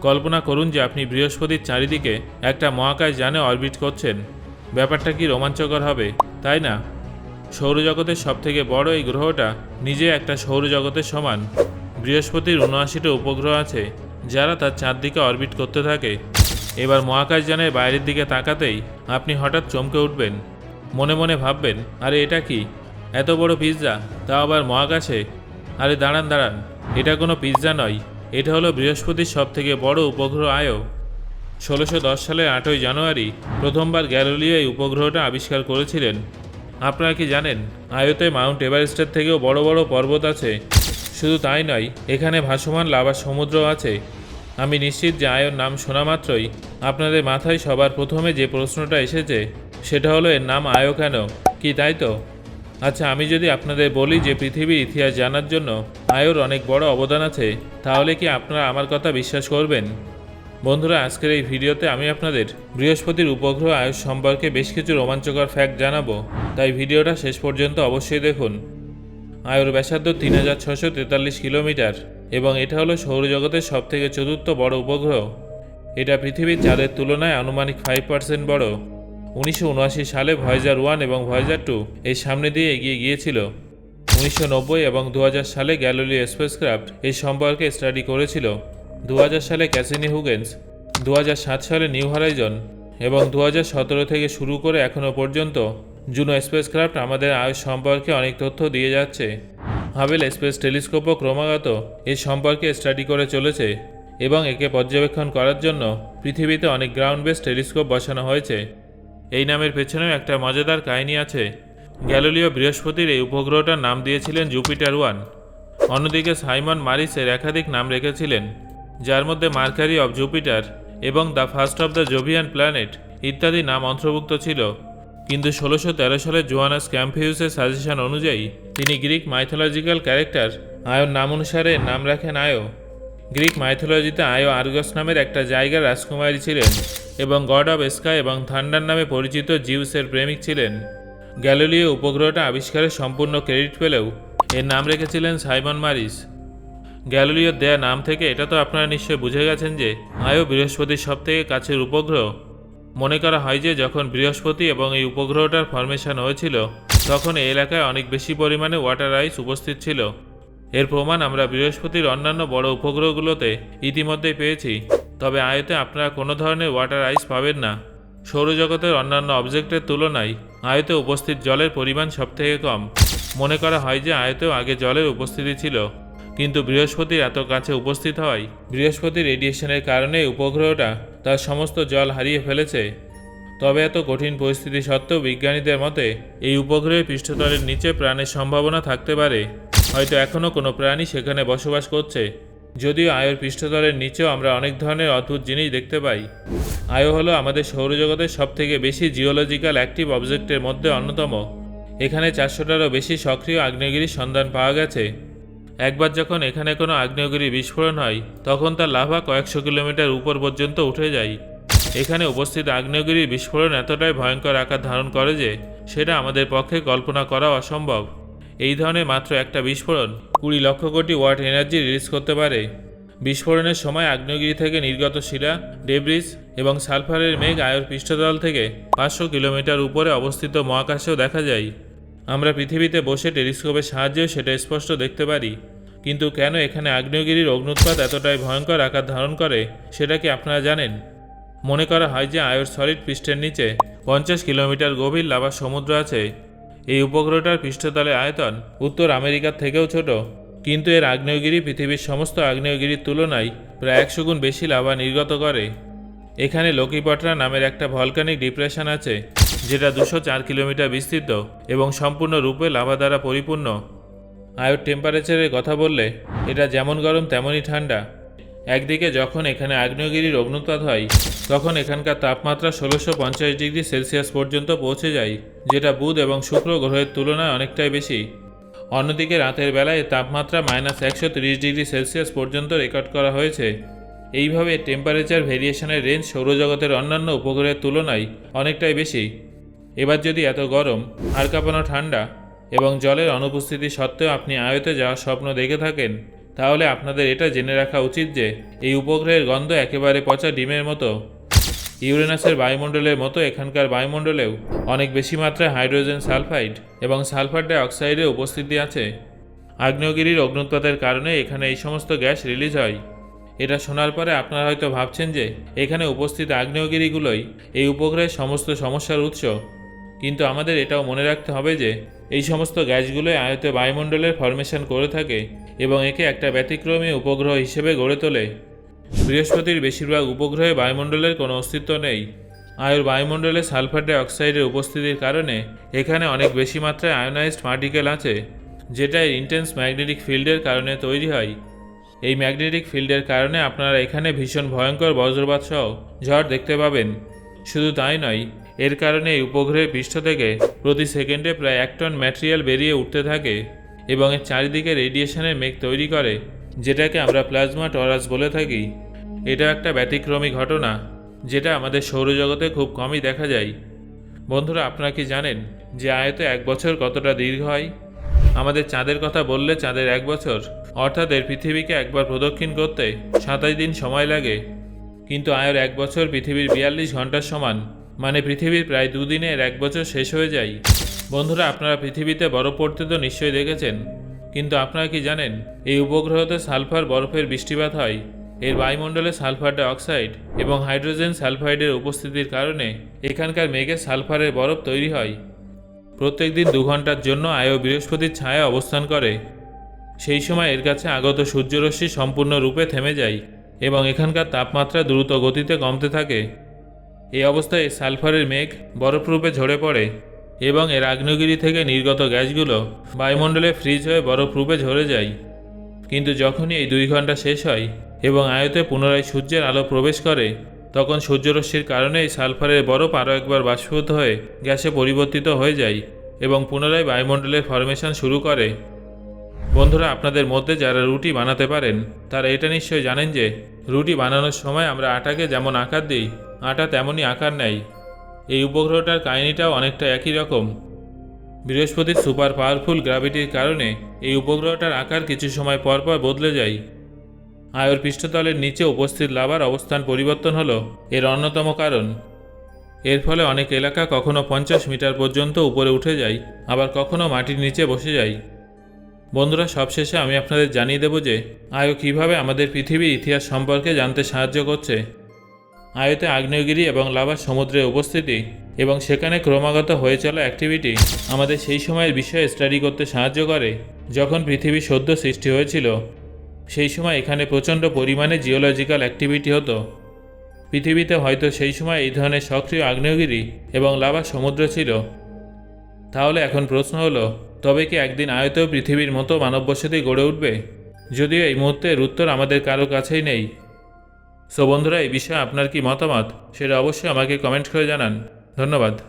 কল্পনা করুন যে আপনি বৃহস্পতির চারিদিকে একটা মহাকাশ যানে অরবিট করছেন। ব্যাপারটা কি রোমাঞ্চকর হবে, তাই না? সৌরজগতের সবথেকে বড় এই গ্রহটা নিজে একটা সৌরজগতের সমান। বৃহস্পতির উনআশিটা উপগ্রহ আছে, যারা তার চারদিকে অরবিট করতে থাকে। এবার মহাকাশযানের বাইরের দিকে তাকাতেই আপনি হঠাৎ চমকে উঠবেন। মনে মনে ভাববেন, আরে, এটা কি? এত বড় পিৎজা, তাও আবার মহাকাশে? আরে, দাঁড়ান দাঁড়ান, এটা কোনো পিৎজা নয়। এটা হলো বৃহস্পতির সবথেকে বড় উপগ্রহ আয়ো। ষোলোশো দশ সালের আটই জানুয়ারি প্রথমবার গ্যালোলিও এই উপগ্রহটা আবিষ্কার করেছিলেন। আপনারা কি জানেন, আয়তে মাউন্ট এভারেস্টের থেকেও বড় বড় পর্বত আছে? শুধু তাই নয়, এখানে ভাসমান লাভার সমুদ্র আছে। আমি নিশ্চিত যে আয়র নাম শোনা মাত্রই আপনাদের মাথায় সবার প্রথমে যে প্রশ্নটা এসেছে, সেটা হলো এর নাম আয়ো কেন? কি তাই তো? আচ্ছা আমি যদি আপনাদের বলি যে পৃথিবীর ইতিহাস জানার জন্য আয়ুর অনেক বড় অবদান আছে, তাহলে কি আপনারা আমার কথা বিশ্বাস করবেন? বন্ধুরা, আজকের এই ভিডিওতে আমি আপনাদের বৃহস্পতির উপগ্রহ আয়ুষ সম্পর্কে বেশ কিছু রোমাঞ্চকর ফ্যাক্ট জানাব। তাই ভিডিওটা শেষ পর্যন্ত অবশ্যই দেখুন। আয়ুর ব্যাসার্ধ তিন হাজার ছশো তেতাল্লিশ কিলোমিটার এবং এটা হলো সৌরজগতের সবথেকে চতুর্থ বড় উপগ্রহ। এটা পৃথিবীর চাঁদের তুলনায় আনুমানিক ফাইভ পার্সেন্ট বড়। উনিশশো উনআশি সালে ভয়েজার ওয়ান এবং ভয়েজার টু এর সামনে দিয়ে এগিয়ে গিয়েছিল। উনিশশো নব্বই এবং দু হাজার সালে গ্যালোলিও স্পেসক্রাফট এই সম্পর্কে স্টাডি করেছিল। দু হাজার সালে ক্যাসিনি হুগেন্স দু হাজার সাত সালে নিউ হরাইজন এবং দু হাজার সতেরো থেকে শুরু করে এখনও পর্যন্ত জুনো স্পেসক্রাফট আমাদের আয়ুষ সম্পর্কে অনেক তথ্য দিয়ে যাচ্ছে। হাবেল স্পেস টেলিস্কোপও ক্রমাগত এর সম্পর্কে স্টাডি করে চলেছে এবং একে পর্যবেক্ষণ করার জন্য পৃথিবীতে অনেক গ্রাউন্ড বেস টেলিস্কোপ বসানো হয়েছে। এই নামের পেছনেও একটা মজাদার কাহিনী আছে। গ্যালোলিও বৃহস্পতির এই উপগ্রহটার নাম দিয়েছিলেন জুপিটার ওয়ান। অন্যদিকে সাইমন মারিসের একাধিক নাম রেখেছিলেন, যার মধ্যে মার্কারি অব জুপিটার এবং the first of the Jovian planet ইত্যাদি নাম অন্তর্ভুক্ত ছিল। কিন্তু ষোলোশো তেরো সালে জোয়ানাস ক্যাম্পিউসের সাজেশন অনুযায়ী তিনি গ্রিক মাইথোলজিক্যাল ক্যারেক্টার আয়োর নাম অনুসারে নাম রাখেন আয়ো। গ্রিক মাইথোলজিতে আয়ো আর্গস নামের একটা জায়গার রাজকুমারী ছিলেন। এবং গড অব স্কাই এবং থান্ডার নামে পরিচিত জিউসের প্রেমিক ছিলেন। গ্যালোলিও উপগ্রহটা আবিষ্কারের সম্পূর্ণ ক্রেডিট পেলেও এর নাম রেখেছিলেন সাইমন মারিস। গ্যালোলিওর দেয়া নাম থেকে এটা তো আপনারা নিশ্চয়ই বুঝে গেছেন যে, আয়ো বৃহস্পতির সবথেকে কাছের উপগ্রহ। মনে করা হয় যে, যখন বৃহস্পতি এবং এই উপগ্রহটার ফরমেশন হয়েছিল, তখন এই এলাকায় অনেক বেশি পরিমাণে ওয়াটার আইস উপস্থিত ছিল। এর প্রমাণ আমরা বৃহস্পতির অন্যান্য বড় উপগ্রহগুলোতে ইতিমধ্যেই পেয়েছি। তবে আয়তে আপনারা কোনো ধরনের ওয়াটার আইস পাবেন না। সৌরজগতের অন্যান্য অবজেক্টের তুলনায় আয়তে উপস্থিত জলের পরিমাণ সবথেকে কম। মনে করা হয় যে আয়তেও আগে জলের উপস্থিতি ছিল। কিন্তু বৃহস্পতির এত কাছে উপস্থিত হয় বৃহস্পতির রেডিয়েশনের কারণে উপগ্রহটা তার সমস্ত জল হারিয়ে ফেলেছে। তবে এত কঠিন পরিস্থিতি সত্ত্বেও বিজ্ঞানীদের মতে, এই উপগ্রহের পৃষ্ঠতলের নিচে প্রাণের সম্ভাবনা থাকতে পারে। হয়তো এখনও কোনো প্রাণী সেখানে বসবাস করছে। যদিও আয়োর পৃষ্ঠতলের নিচেও আমরা অনেক ধরনের অদ্ভুত জিনিস দেখতে পাই। আয়ো হলো আমাদের সৌরজগতের সবথেকে বেশি জিওলজিক্যাল অ্যাক্টিভ অবজেক্টের মধ্যে অন্যতম। এখানে চারশোটারও বেশি সক্রিয় আগ্নেয়গিরির সন্ধান পাওয়া গেছে। একবার যখন এখানে কোনো আগ্নেয়গিরি বিস্ফোরণ হয়, তখন তার লাভা কয়েকশো কিলোমিটার উপর পর্যন্ত উঠে যায়। এখানে উপস্থিত আগ্নেয়গিরির বিস্ফোরণ এতটাই ভয়ঙ্কর আকার ধারণ করে যে, সেটা আমাদের পক্ষে কল্পনা করা অসম্ভব। এই ধরনের মাত্র একটা বিস্ফোরণ কুড়ি lakh crore watt energy release করতে পারে। বিস্ফোরণের সময় আগ্নেয়গিরি থেকে নির্গত শিলা, ডেব্রিজ এবং সালফারের মেঘ আয়র পৃষ্ঠতল থেকে পাঁচশো কিলোমিটার উপরে অবস্থিত মহাকাশেও দেখা যায়। আমরা পৃথিবীতে বসে টেলিস্কোপের সাহায্যেও সেটা স্পষ্ট দেখতে পারি। কিন্তু কেন এখানে আগ্নেয়গিরির অগ্নুৎপাত এতটাই ভয়ঙ্কর আকার ধারণ করে, সেটা কি আপনারা জানেন? মনে করা হয় যে আয়র সলিড পৃষ্ঠের নিচে পঞ্চাশ কিলোমিটার গভীর লাভা সমুদ্র আছে। এই উপগ্রহটার পৃষ্ঠতলে আয়তন উত্তর আমেরিকার থেকেও ছোট। কিন্তু এর আগ্নেয়গিরি পৃথিবীর সমস্ত আগ্নেয়গিরির তুলনায় প্রায় একশো গুণ বেশি লাভা নির্গত করে। এখানে লকিপটরা নামের একটা ভলকানিক ডিপ্রেশন আছে, যেটা দুশো চার কিলোমিটার বিস্তৃত এবং সম্পূর্ণরূপে লাভা দ্বারা পরিপূর্ণ। আয়ুর টেম্পারেচারের কথা বললে, এটা যেমন গরম তেমনই ঠান্ডা। একদিকে যখন এখানে আগ্নেয়গিরির অগ্নুৎপাত হয়, তখন এখানকার তাপমাত্রা ষোলোশো পঞ্চাশ ডিগ্রি সেলসিয়াস পর্যন্ত পৌঁছে যায়, যেটা বুধ এবং শুক্র গ্রহের তুলনায় অনেকটাই বেশি। অন্যদিকে রাতের বেলায় তাপমাত্রা মাইনাস একশো তিরিশ ডিগ্রি সেলসিয়াস পর্যন্ত রেকর্ড করা হয়েছে। এইভাবে টেম্পারেচার ভেরিয়েশনের রেঞ্জ সৌরজগতের অন্যান্য উপগ্রহের তুলনায় অনেকটাই বেশি। এবার যদি এত গরম হাড় কাঁপানো ঠান্ডা এবং জলের অনুপস্থিতি সত্ত্বেও আপনি আয়তে যাওয়ার স্বপ্ন দেখে থাকেন তাহলে আপনাদের এটা জেনে রাখা উচিত যে এই উপগ্রহের গন্ধ একেবারে পচা ডিমের মতো। ইউরেনাসের বায়ুমণ্ডলের মতো এখানকার বায়ুমণ্ডলেও অনেক বেশি মাত্রায় হাইড্রোজেন সালফাইড এবং সালফার ডাই অক্সাইডের উপস্থিতি আছে। আগ্নেয়গিরির অগ্নুৎপাতের কারণে এখানে এই সমস্ত গ্যাস রিলিজ হয়। এটা শোনার পরে আপনারা হয়তো ভাবছেন যে এখানে উপস্থিত আগ্নেয়গিরিগুলোই এই উপগ্রহের সমস্ত সমস্যার উৎস। কিন্তু আমাদের এটাও মনে রাখতে হবে যে, এই সমস্ত গ্যাসগুলোই আয়তে বায়ুমণ্ডলের ফরমেশন করে থাকে এবং একে একটা ব্যতিক্রমী উপগ্রহ হিসেবে গড়ে তোলে। বৃহস্পতির বেশিরভাগ উপগ্রহে বায়ুমণ্ডলের কোনো অস্তিত্ব নেই। আয়ুর বায়ুমণ্ডলে সালফার ডাই অক্সাইডের উপস্থিতির কারণে এখানে অনেক বেশি মাত্রায় আয়োনাইজড পার্টিকেল আছে, যেটা ইন্টেন্স ম্যাগনেটিক ফিল্ডের কারণে তৈরি হয়। এই ম্যাগনেটিক ফিল্ডের কারণে আপনারা এখানে ভীষণ ভয়ঙ্কর বজ্রপাত সহ ঝড় দেখতে পাবেন। শুধু তাই নয় এর কারণে এই উপগ্রহের পৃষ্ঠ থেকে প্রতি সেকেন্ডে প্রায় এক টন ম্যাটেরিয়াল বেরিয়ে উঠতে থাকে এবং এর চারিদিকে রেডিয়েশনের মেঘ তৈরি করে, যেটাকে আমরা প্লাজমা টরাস বলে থাকি। এটা একটা ব্যতিক্রমী ঘটনা, যেটা আমাদের সৌরজগতে খুব কমই দেখা যায়। বন্ধুরা, আপনারা কি জানেন যে আয়ত এক বছর কতটা দীর্ঘ হয়? আমাদের চাঁদের কথা বললে চাঁদের এক বছর, অর্থাৎ এর পৃথিবীকে একবার প্রদক্ষিণ করতে সাতাশ দিন সময় লাগে। কিন্তু আয়ের এক বছর পৃথিবীর বিয়াল্লিশ ঘণ্টার সমান। মানে পৃথিবীর প্রায় দুদিনের এক বছর শেষ হয়ে যায়। বন্ধুরা, আপনারা পৃথিবীতে বরফ পড়তে তো নিশ্চয়ই দেখেছেন, কিন্তু আপনারা কি জানেন, এই উপগ্রহতে সালফার বরফের বৃষ্টিপাত হয়। এর বায়ুমণ্ডলে সালফার ডাই অক্সাইড এবং হাইড্রোজেন সালফাইডের উপস্থিতির কারণে এখানকার মেঘে সালফারের বরফ তৈরি হয়। প্রত্যেক দিন দু ঘণ্টার জন্য আয়ো বৃহস্পতির ছায়া অবস্থান করে। সেই সময় এর কাছে আগত সূর্যরশ্মি সম্পূর্ণরূপে থেমে যায় এবং এখানকার তাপমাত্রা দ্রুত গতিতে কমতে থাকে। এই অবস্থায় সালফারের মেঘ বরফরূপে ঝরে পড়ে এবং এর আগ্নেয়গিরি থেকে নির্গত গ্যাসগুলো বায়ুমণ্ডলে ফ্রিজ হয়ে বরফরূপে ঝরে যায়। কিন্তু যখনই এই দুই ঘণ্টা শেষ হয় এবং আয়তে পুনরায় সূর্যের আলো প্রবেশ করে, তখন সূর্যরশ্মির কারণে এই সালফারের বরফ আরও একবার বাষ্পীভূত হয়ে গ্যাসে পরিবর্তিত হয়ে যায় এবং পুনরায় বায়ুমণ্ডলের ফরমেশন শুরু করে। বন্ধুরা, আপনাদের মধ্যে যারা রুটি বানাতে পারেন, তারা এটা নিশ্চয়ই জানেন যে রুটি বানানোর সময় আমরা আটাকে যেমন আকার দিই, আটা তেমনই আকার নেয় এই উপগ্রহটার কাহিনীটাও অনেকটা একই রকম। বৃহস্পতির সুপার পাওয়ারফুল গ্র্যাভিটির কারণে এই উপগ্রহটার আকার কিছু সময় পর পর বদলে যায়। আয়র পৃষ্ঠতলের নিচে উপস্থিত লাভার অবস্থান পরিবর্তন হলো, এর অন্যতম কারণ। এর ফলে অনেক এলাকা কখনো পঞ্চাশ মিটার পর্যন্ত উপরে উঠে যায়, আবার কখনো মাটির নিচে বসে যায়। বন্ধুরা, সবশেষে আমি আপনাদের জানিয়ে দেব যে আয়ো কীভাবে আমাদের পৃথিবীর ইতিহাস সম্পর্কে জানতে সাহায্য করছে। আয়তে আগ্নেয়গিরি এবং লাভা সমুদ্রের উপস্থিতি এবং সেখানে ক্রমাগত হয়ে চলা অ্যাক্টিভিটি আমাদের সেই সময়ের বিষয়ে স্টাডি করতে সাহায্য করে। যখন পৃথিবী সদ্য সৃষ্টি হয়েছিল, সেই সময় এখানে প্রচণ্ড পরিমাণে জিওলজিক্যাল অ্যাক্টিভিটি হতো। পৃথিবীতে হয়তো সেই সময় এই ধরনের সক্রিয় আগ্নেয়গিরি এবং লাভা সমুদ্র ছিল। তাহলে এখন প্রশ্ন হলো তবে কি একদিন আয়ত পৃথিবীর মতো মানব বসতি গড়ে উঠবে? যদিও এই মুহূর্তে উত্তর আমাদের কারও কাছেই নেই। সো বন্ধুরা, এই বিষয়ে আপনার কি মতামত? সেটা অবশ্যই আমাকে কমেন্ট করে জানান। ধন্যবাদ।